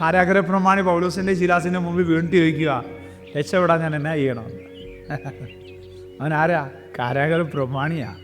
കാരാഗ്രഹ പ്രമാണി പൗലോസിന്റെ ശിലാസിന്റെ മുമ്പിൽ വീണ്ടും ചോദിക്കുക രക്ഷപ്പെടാൻ ഞാൻ എന്നാ ചെയ്യണം? അവൻ ആരാ? പ്രമാണിയാ.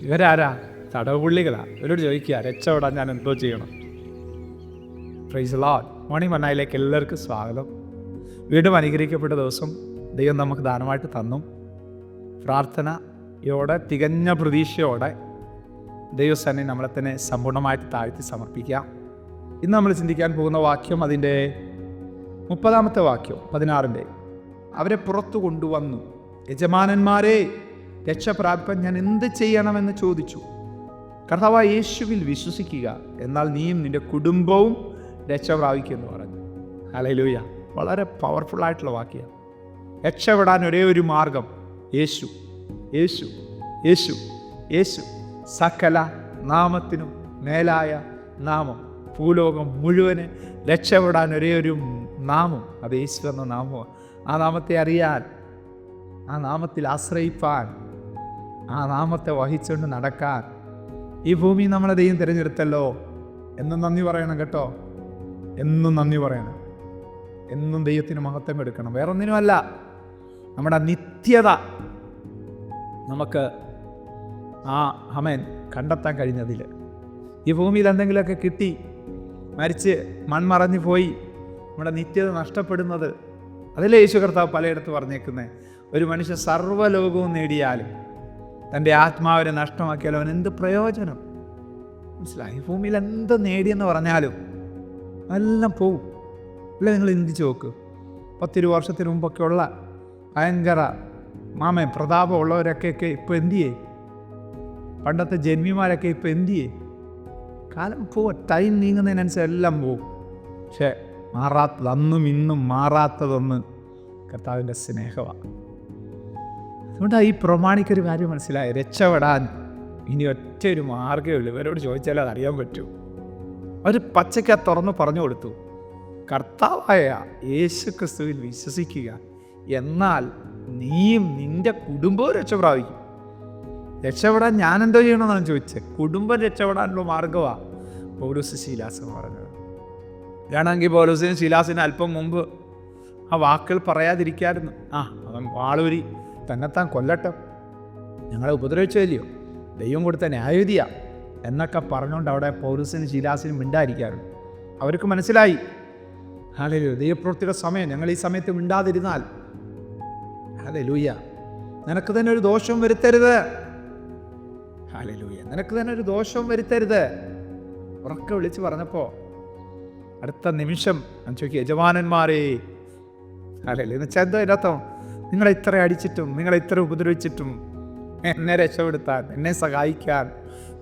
ഇവരാരാ? തടവുപുള്ളികളാ. ഇവരോട് ചോദിക്കുക രക്ഷപ്പെടാൻ ഞാൻ എന്തോ ചെയ്യണം? പ്രൈസ് ലോഡ് മോർണിംഗ് മണ്ണായിലേക്ക് എല്ലാവർക്കും സ്വാഗതം. വീണ്ടും അനുഗ്രഹിക്കപ്പെട്ട ദിവസം ദൈവം നമുക്ക് ദാനമായിട്ട് തന്നു. പ്രാർത്ഥനയോടെ തികഞ്ഞ പ്രതീക്ഷയോടെ ദൈവസന്നെ നമ്മളെ തന്നെ സമ്പൂർണമായിട്ട് താഴ്ത്തി സമർപ്പിക്കാം ഇന്ന് നമ്മൾ ചിന്തിക്കാൻ പോകുന്ന വാക്യം അതിന്റെ മുപ്പതാമത്തെ വാക്യം പതിനാറിന്റെ. അവരെ പുറത്തു കൊണ്ടുവന്നു. യജമാനന്മാരെ രക്ഷ പ്രാപിപ്പാൻ ഞാൻ എന്ത് ചെയ്യണമെന്ന് ചോദിച്ചു. കർത്താവ് യേശുവിൽ വിശ്വസിക്കുക എന്നാൽ നീയും നിന്റെ കുടുംബവും രക്ഷ എന്ന് പറഞ്ഞു. അലയിലൂയ വളരെ പവർഫുള്ളായിട്ടുള്ള ആയിട്ടുള്ള വാക്യം രക്ഷപ്പെടാൻ ഒരേ ഒരു മാർഗം യേശു. യേശു യേശു യേശു. സകല നാമത്തിനും മേലായ നാമം. ഭൂലോകം മുഴുവൻ രക്ഷപ്പെടാൻ ഒരേ ഒരു നാമം അത് യേശു എന്ന ആ നാമത്തെ അറിയാൻ ആ നാമത്തിൽ ആശ്രയിപ്പാൻ ആ നാമത്തെ വഹിച്ചുകൊണ്ട് നടക്കാൻ ഈ ഭൂമി നമ്മളെ ദൈവം തിരഞ്ഞെടുത്തല്ലോ. എന്നും നന്ദി പറയണം കേട്ടോ. എന്നും നന്ദി പറയണം. എന്നും ദൈവത്തിന് മഹത്വം എടുക്കണം. വേറൊന്നിനുമല്ല നമ്മുടെ നിത്യത നമുക്ക് ആ അമേൻ കണ്ടെത്താൻ കഴിഞ്ഞതിൽ ഈ ഭൂമിയിൽ എന്തെങ്കിലുമൊക്കെ കിട്ടി മരിച്ച് മൺമറഞ്ഞു പോയി. നമ്മുടെ നിത്യത നഷ്ടപ്പെടുന്നത്. അതിലേ യേശു കർത്താവ് പലയിടത്ത് പറഞ്ഞേക്കുന്നത് ഒരു മനുഷ്യൻ സർവലോകവും നേടിയാലും തന്റെ ആത്മാവിനെ നഷ്ടമാക്കിയാലും അവൻ എന്ത് പ്രയോജനം? മനസ്സിലായി? ഭൂമിയിൽ എന്ത് നേടിയെന്ന് പറഞ്ഞാലും എല്ലാം പോവും. അല്ലെ നിങ്ങൾ ചിന്തിച്ച് നോക്ക്. പത്തിരു വർഷത്തിന് മുമ്പൊക്കെ ഉള്ള ഭയങ്കര മാമ പ്രതാപമുള്ളവരൊക്കെ ഇപ്പോൾ എന്ത് ചെയ്യേ? പണ്ടത്തെ ജന്മിമാരൊക്കെ ഇപ്പോൾ എന്ത് ചെയ്യേ? കാലം പോവും ടൈം നീങ്ങുന്നതിനനുസരിച്ച് എല്ലാം പോവും പക്ഷേ മാറാത്തത് അന്നും ഇന്നും മാറാത്തതൊന്ന് കർത്താവിന്റെ സ്നേഹമാണ്. അതുകൊണ്ടാണ് ഈ പ്രമാണിക്കൊരു കാര്യം മനസ്സിലായി രക്ഷപ്പെടാൻ ഇനി ഒറ്റ ഒരു മാർഗമേ ഉള്ളൂ. ഇവരോട് ചോദിച്ചാലേ അത് അറിയാൻ പറ്റൂ. അവർ പച്ചയ്ക്ക് തുറന്ന് പറഞ്ഞു കൊടുത്തു. കർത്താവായ യേശു ക്രിസ്തുവിൽ വിശ്വസിക്കുക. എന്നാൽ നീയും നിന്റെ കുടുംബവും രക്ഷ പ്രാപിക്കും രക്ഷപ്പെടാൻ ഞാൻ എന്തോ ചെയ്യണമെന്നാണ് ചോദിച്ചത്. കുടുംബം രക്ഷപ്പെടാനുള്ള മാർഗമാണ് പൗലോസ് ശീലാസ് എന്ന് പറഞ്ഞത്. ഞാനാണെങ്കിൽ പൗലോസിനും ശീലാസിനും അല്പം മുമ്പ് ആ വാക്കുകൾ പറയാതിരിക്കായിരുന്നു. ആ അവൻ വാളൂരി തന്നെത്താൻ കൊല്ലട്ടെ. ഞങ്ങളെ ഉപദ്രവിച്ചതല്ലയോ ദൈവം കൊടുത്ത ന്യായവിധിയ എന്നൊക്കെ പറഞ്ഞുകൊണ്ട് അവിടെ പൗരസിനും ശീലാസിനും മിണ്ടായിരിക്കാറുണ്ട് അവർക്ക് മനസ്സിലായി. ഹാലേ ദൈവപ്രവൃത്തിയുടെ സമയം. ഞങ്ങൾ ഈ സമയത്ത് മിണ്ടാതിരുന്നാൽ. ഹാലേ ലൂയ്യ നിനക്ക് തന്നെ ഒരു ദോഷം വരുത്തരുത്. ഹാലേ ലൂയ്യ നിനക്ക് തന്നെ ഒരു ദോഷം വരുത്തരുത്. ഉറക്കെ വിളിച്ച് പറഞ്ഞപ്പോൾ അടുത്ത നിമിഷം ഞാൻ ചോദിക്കും യജമാനന്മാരെ അല്ലല്ലേ എന്ന് വെച്ചാൽ എന്തോ ഇതിനകത്തോ നിങ്ങളെ ഇത്ര അടിച്ചിട്ടും നിങ്ങളെ ഇത്ര ഉപദ്രവിച്ചിട്ടും എന്നെ രക്ഷപ്പെടുത്താൻ എന്നെ സഹായിക്കാൻ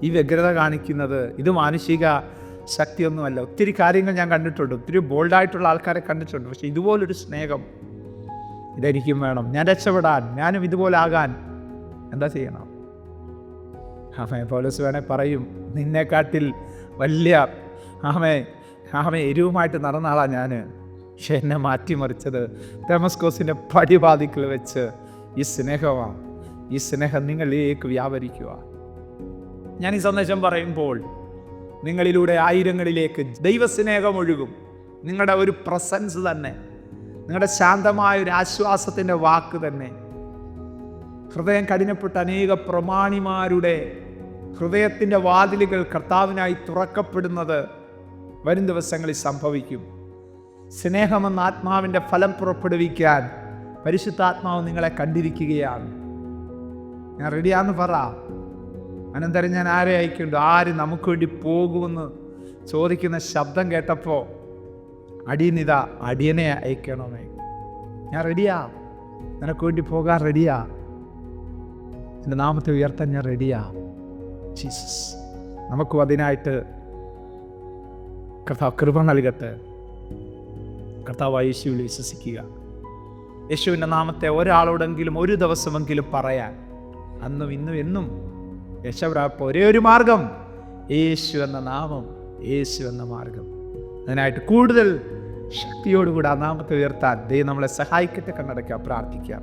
ഈ വ്യഗ്രത കാണിക്കുന്നത് ഇത് മാനുഷിക ശക്തിയൊന്നുമല്ല. ഒത്തിരി കാര്യങ്ങൾ ഞാൻ കണ്ടിട്ടുണ്ട് ഒത്തിരി ബോൾഡായിട്ടുള്ള ആൾക്കാരെ കണ്ടിട്ടുണ്ട് പക്ഷെ ഇതുപോലൊരു സ്നേഹം ഇതെനിക്കും വേണം. ഞാൻ രക്ഷപ്പെടാൻ ഞാനും ഇതുപോലെ ആകാൻ. എന്താ ചെയ്യണം? അമ്മയെ പോലീസ് വേണേൽ പറയും നിന്നെക്കാട്ടിൽ വലിയ ആമേ ആമേ എരിവുമായിട്ട് നടന്ന ആളാണ് ഞാൻ പക്ഷെ എന്നെ മാറ്റിമറിച്ചത് തെമസ്കോസിന്റെ പടിപാതിക്കൽ വെച്ച് ഈ സ്നേഹമാണ് ഈ സ്നേഹം നിങ്ങളിലേക്ക് വ്യാപരിക്കുക ഞാൻ ഈ സന്ദേശം പറയുമ്പോൾ നിങ്ങളിലൂടെ ആയിരങ്ങളിലേക്ക് ദൈവസ്നേഹം ഒഴുകും. നിങ്ങളുടെ ഒരു പ്രസൻസ് തന്നെ നിങ്ങളുടെ ശാന്തമായ ഒരു ആശ്വാസത്തിന്റെ വാക്ക് തന്നെ ഹൃദയം കഠിനപ്പെട്ട അനേക പ്രമാണിമാരുടെ ഹൃദയത്തിന്റെ വാതിലുകൾ കർത്താവിനായി തുറക്കപ്പെടുന്നത് വരും ദിവസങ്ങളിൽ സംഭവിക്കും. സ്നേഹമെന്ന ആത്മാവിന്റെ ഫലം പുറപ്പെടുവിക്കാൻ പരിശുദ്ധാത്മാവ് നിങ്ങളെ കണ്ടിരിക്കുകയാണ്. ഞാൻ റെഡിയാന്ന് പറ. അനന്തരം ഞാൻ ആരെ അയക്കുന്നുണ്ട്? ആര് നമുക്ക് വേണ്ടി പോകുമെന്ന് ചോദിക്കുന്ന ശബ്ദം കേട്ടപ്പോൾ അടിയനിതാ അടിയനെ അയക്കണമേ. ഞാൻ റെഡിയാ. നിനക്ക് വേണ്ടി പോകാൻ റെഡിയാ. എന്റെ നാമത്തെ ഉയർത്താൻ ഞാൻ റെഡിയാ. ജീസസ്. നമുക്കും അതിനായിട്ട് കർത്താവ് കൃപ നൽകട്ടെ. കർത്താവ് യേശുവിൽ വിശ്വസിക്കുക. യേശുവിന്റെ നാമത്തെ ഒരാളോടെങ്കിലും ഒരു ദിവസമെങ്കിലും പറയാൻ അന്നും ഇന്നും എന്നും യശപ്രാപ്പ് ഒരേ ഒരു മാർഗം. യേശു എന്ന നാമം യേശു എന്ന മാർഗം. അതിനായിട്ട് കൂടുതൽ ശക്തിയോടുകൂടി ആ നാമത്തെ ഉയർത്താൻ ദൈവം നമ്മളെ സഹായിക്കട്ടെ കണ്ണടയ്ക്കാം പ്രാർത്ഥിക്കാം.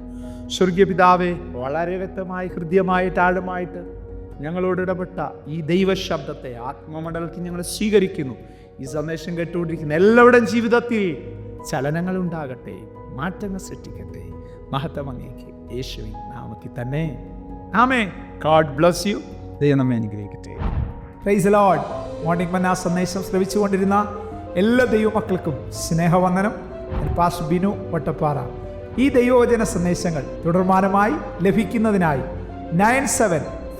സ്വർഗീയ പിതാവേ വളരെ വ്യക്തമായി ഹൃദ്യമായിട്ട് ആഴമായിട്ട് ഞങ്ങളോട് ഇടപെട്ട ഈ ദൈവശബ്ദത്തെ ആത്മമണ്ഡലത്തിൽ ഞങ്ങൾ സ്വീകരിക്കുന്നു. ഈ സന്ദേശം കേട്ടുകൊണ്ടിരിക്കുന്ന എല്ലാവരുടെയും ജീവിതത്തിൽ ചലനങ്ങൾ ഉണ്ടാകട്ടെ മാറ്റങ്ങൾ സൃഷ്ടിക്കട്ടെ. മഹത്വം അങ്ങേക്ക് യേശുവിൻ നാമത്തിൽ തന്നെ. ആമേ ഗാഡ് ബ്ലസ് യു ദൈവം നമ്മെ അനുഗ്രഹിക്കട്ടെ. പ്രൈസ് ലോഡ് മോർണിംഗ് മന്ന സന്ദേശം ശ്രവിച്ചുകൊണ്ടിരുന്ന എല്ലാ ദൈവമക്കൾക്കും സ്നേഹവന്ദനം. പാസ് ബിനു വട്ടപ്പാറ ഈ ദൈവവചന സന്ദേശങ്ങൾ തുടർമാനമായി ലഭിക്കുന്നതിനായി nine seven